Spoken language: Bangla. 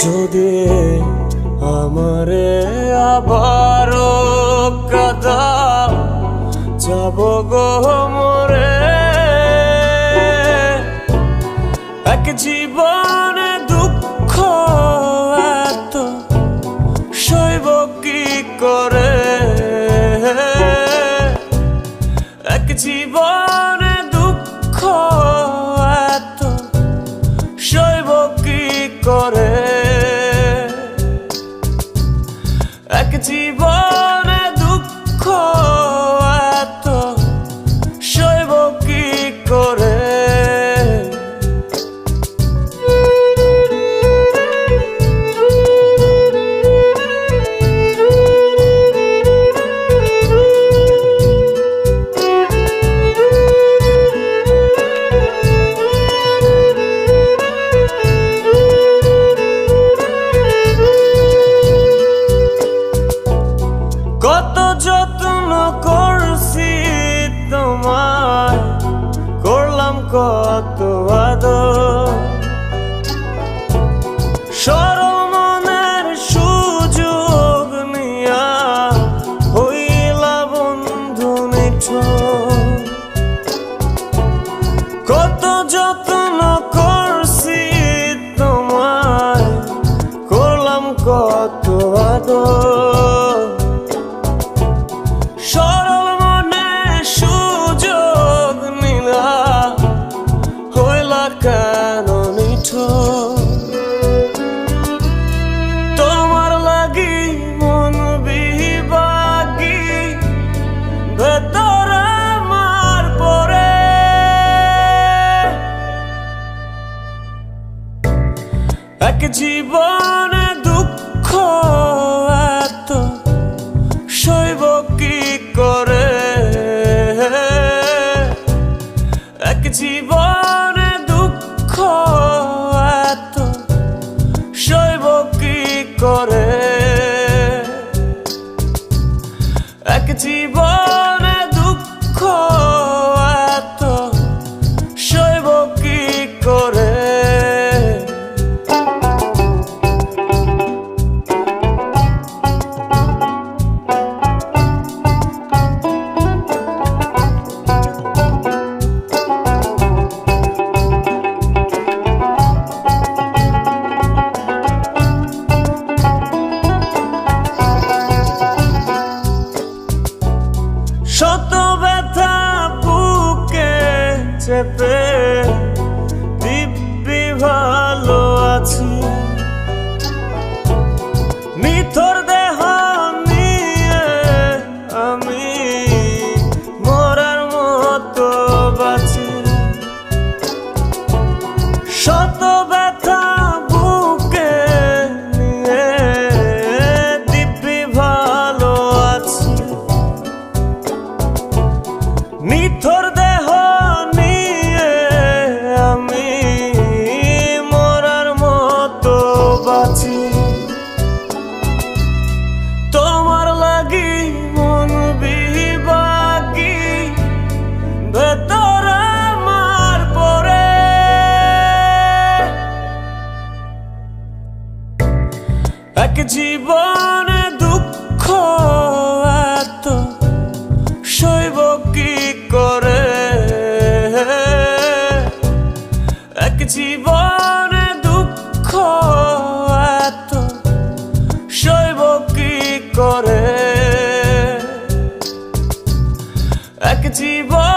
যদি আমারে আবারও কাদা, যাব গো মরে। এক জীবনে দুঃখ এত শৈব কি করে? এক জীবনে দুঃখ এত শৈব কি করে? যত্ন করছি তোমার করলাম কত আদর। জীবনে দুঃখ এত শৈব কি করে? এক জীবনে দুঃখ Pepe. এক জীবনে দুঃখ এত শৈব কি করে? এক জীবনে দুঃখ এত শৈব কি করে? এক জীবন